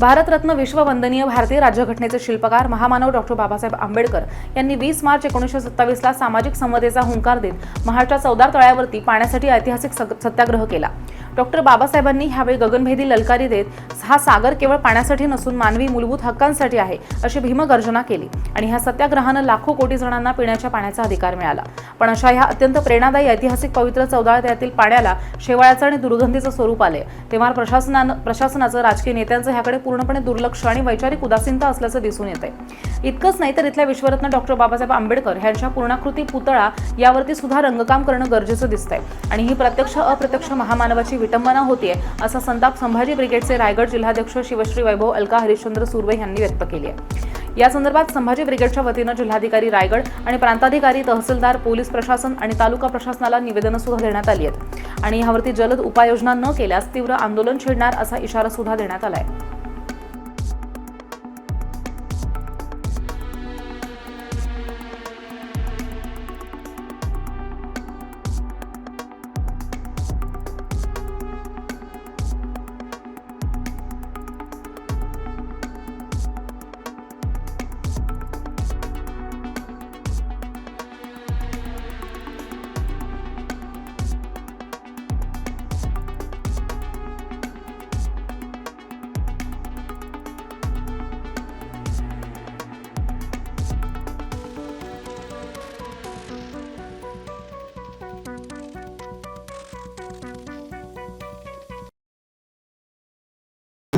भारतरत्न विश्ववंदनीय भारतीय राज्यघटनेचे शिल्पकार महामानव डॉक्टर बाबासाहेब आंबेडकर यांनी वीस मार्च एकोणीसशे सत्तावीसला सामाजिक समतेचा हुंकार देत महाराष्ट्र चौदार तळ्यावरती पाण्यासाठी ऐतिहासिक सत्याग्रह केला. डॉक्टर बाबासाहेबांनी ह्यावेळी गगनभेदी ललकारी देत हा सागर केवळ पाण्यासाठी नसून मानवी मूलभूत हक्कांसाठी आहे अशी भीमगर्जना केली. आणि ह्या सत्याग्रहानं लाखो कोटी जणांना पिण्याच्या पाण्याचा अधिकार मिळाला. पण अशा ह्या अत्यंत प्रेरणादायी ऐतिहासिक पवित्र चौदाळ्यातील पाण्याला शेवाळ्याचं आणि दुर्गंधीचं स्वरूप आले तेव्हा प्रशासनानं प्रशासनाचं राजकीय नेत्यांचं ह्याकडे पूर्णपणे दुर्लक्ष आणि वैचारिक उदासीनता असल्याचं दिसून येते इतकंच नाही तर इथल्या विश्वरत्न डॉक्टर बाबासाहेब आंबेडकर यांच्या पूर्णाकृती पुतळा यावरती सुद्धा रंगकाम करणं गरजेचं दिसतंय. आणि ही प्रत्यक्ष अप्रत्यक्ष महामानवाची विटंबना होतीये असा संताप संभाजी ब्रिगेडचे रायगड जिल्हाध्यक्ष शिवश्री वैभव अलका हरिश्चंद्र सुर्वे यांनी व्यक्त केली आहे या संदर्भात संभाजी ब्रिगेडच्या वतीनं जिल्हाधिकारी रायगड आणि प्रांताधिकारी तहसीलदार पोलीस प्रशासन आणि तालुका प्रशासनाला निवेदनं सुद्धा देण्यात आली आहेत. आणि यावरती जलद उपाययोजना न केल्यास तीव्र आंदोलन छेडणार असा इशारा सुद्धा देण्यात आलाय.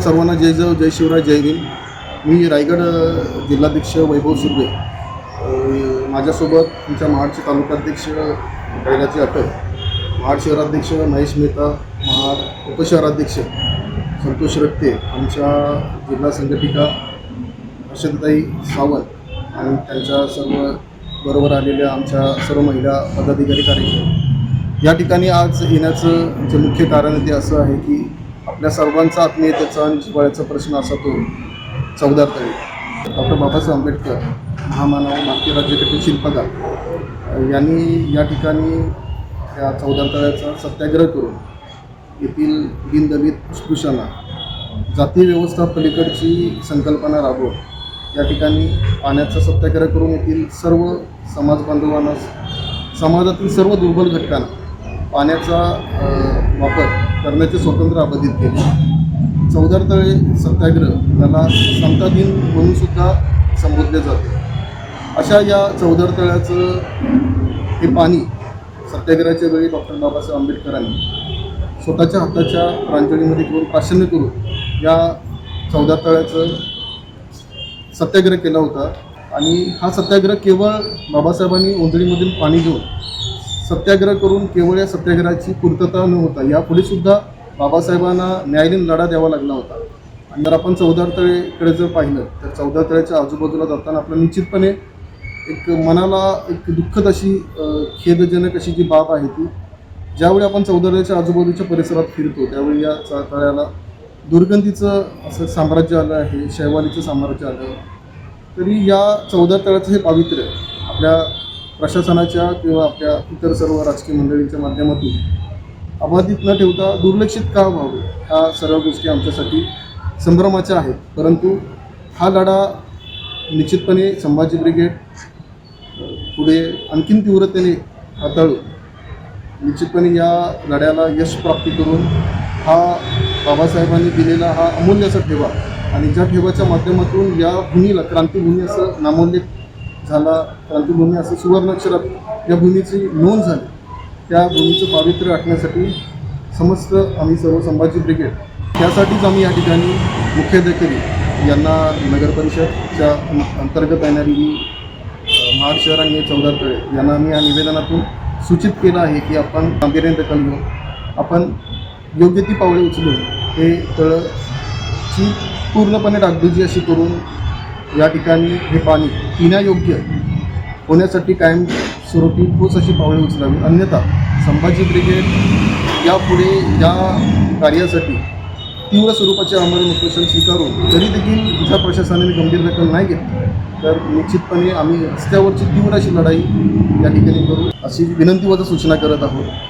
सर्वांना जय जय जय शिवराय जय भीम मी रायगड जिल्हाध्यक्ष वैभव सुर्वे. माझ्यासोबत आमच्या महाडचे तालुकाध्यक्ष कैलाची अटक महाड शहराध्यक्ष महेश मेहता महाड उपशहराध्यक्ष संतोष रक्ते आमच्या जिल्हा संघटिका हर्षदताई सावंत आणि त्यांच्या सर्व बरोबर आलेल्या आमच्या सर्व महिला पदाधिकारी कार्यक्रम या ठिकाणी आज येण्याचं जे मुख्य कारण ते असं आहे की आपल्या सर्वांचा आत्मीयतेचा आणि जिव्हाळ्याचा प्रश्न असा तो चौदार तळी डॉक्टर बाबासाहेब आंबेडकर महामानव भारतीय राज्यघटनेचे शिल्पकार यांनी या ठिकाणी या चौदार तळ्याचा सत्याग्रह करून येथील दीनदलित स्पृशांना जाती व्यवस्था पलीकडची संकल्पना राबवून या ठिकाणी पाण्याचा सत्याग्रह करून येथील सर्व समाज बांधवांना समाजातील सर्व दुर्बल घटकांना पाण्याचा वापर करण्याचे स्वातंत्र्य अबाधित केले. चौदार तळे सत्याग्रह त्याला समता दिन म्हणून सुद्धा संबोधले जाते. अशा या चौदार तळ्याचं हे पाणी सत्याग्रहाच्या वेळी डॉक्टर बाबासाहेब आंबेडकरांनी स्वतःच्या हाताच्या प्रांजळीमध्ये घेऊन प्राशन्य करून या चौदा तळ्याचं सत्याग्रह केला होता. आणि हा सत्याग्रह केवळ बाबासाहेबांनी ओंजळीमधून पाणी घेऊन सत्याग्रह करून केवळ या सत्याग्रहाची पूर्तता न होता यापुढे सुद्धा बाबासाहेबांना न्यायालयीन लढा द्यावा लागला होता. आणि जर आपण चौदार तळेकडे जर पाहिलं तर चौदार तळ्याच्या आजूबाजूला जाताना आपल्याला निश्चितपणे एक मनाला एक दुःखद अशी खेदजनक अशी जी बाब आहे ती ज्यावेळी आपण चौदाराच्या आजूबाजूच्या परिसरात फिरतो त्यावेळी या तळ्याला दुर्गंधीचं असं साम्राज्य आलं आहे शैवालीचं साम्राज्य आलं. तरी या चौदा तळ्याचं हे पावित्र्य आपल्या प्रशासनाच्या किंवा आपल्या इतर सर्व राजकीय मंडळींच्या माध्यमातून अबाधित न ठेवता दुर्लक्षित का व्हावे ह्या सर्व गोष्टी आमच्यासाठी संभ्रमाच्या आहेत. परंतु हा लढा निश्चितपणे संभाजी ब्रिगेड पुढे आणखीन तीव्रतेने हाताळून निश्चितपणे या लढ्याला यश प्राप्ती करून हा बाबासाहेबांनी दिलेला हा अमूल्य असा ठेवा आणि ज्या ठेवाच्या माध्यमातून या भूमीला क्रांतीभूमी असं नामोल्लेख झाला. क्रांतीभूमी असं सुवर्णाक्षरात या भूमीची नोंद झाली. त्या भूमीचं पावित्र्य राखण्यासाठी समस्त आम्ही सर्व संभाजी ब्रिगेड त्यासाठीच आम्ही या ठिकाणी मुख्याधिकारी यांना नगर परिषदच्या अंतर्गत येणारी ही महाड शहर आणि हे चौदार तळे यांना आम्ही या निवेदनातून सूचित केलं आहे की आपण गांभीर्याने दखल घेऊन आपण योग्य ती पावले उचलून हे तळची पूर्णपणे डागडुजी अशी करून या ठिकाणी हे पाणी पिण्यायोग्य होण्यासाठी कायम स्वरूपी ठोस अशी पावले उचलावी. अन्यथा संभाजी ब्रिगेड यापुढे या कार्यासाठी तीव्र स्वरूपाचे आम्हाला उपोषण स्वीकारून तरी देखील ज्या प्रशासनाने गंभीर दखल नाही घेतली. तर निश्चितपणे आम्ही रस्त्यावरची तीव्र अशी लढाई या ठिकाणी करू अशी विनंती सूचना करत आहोत.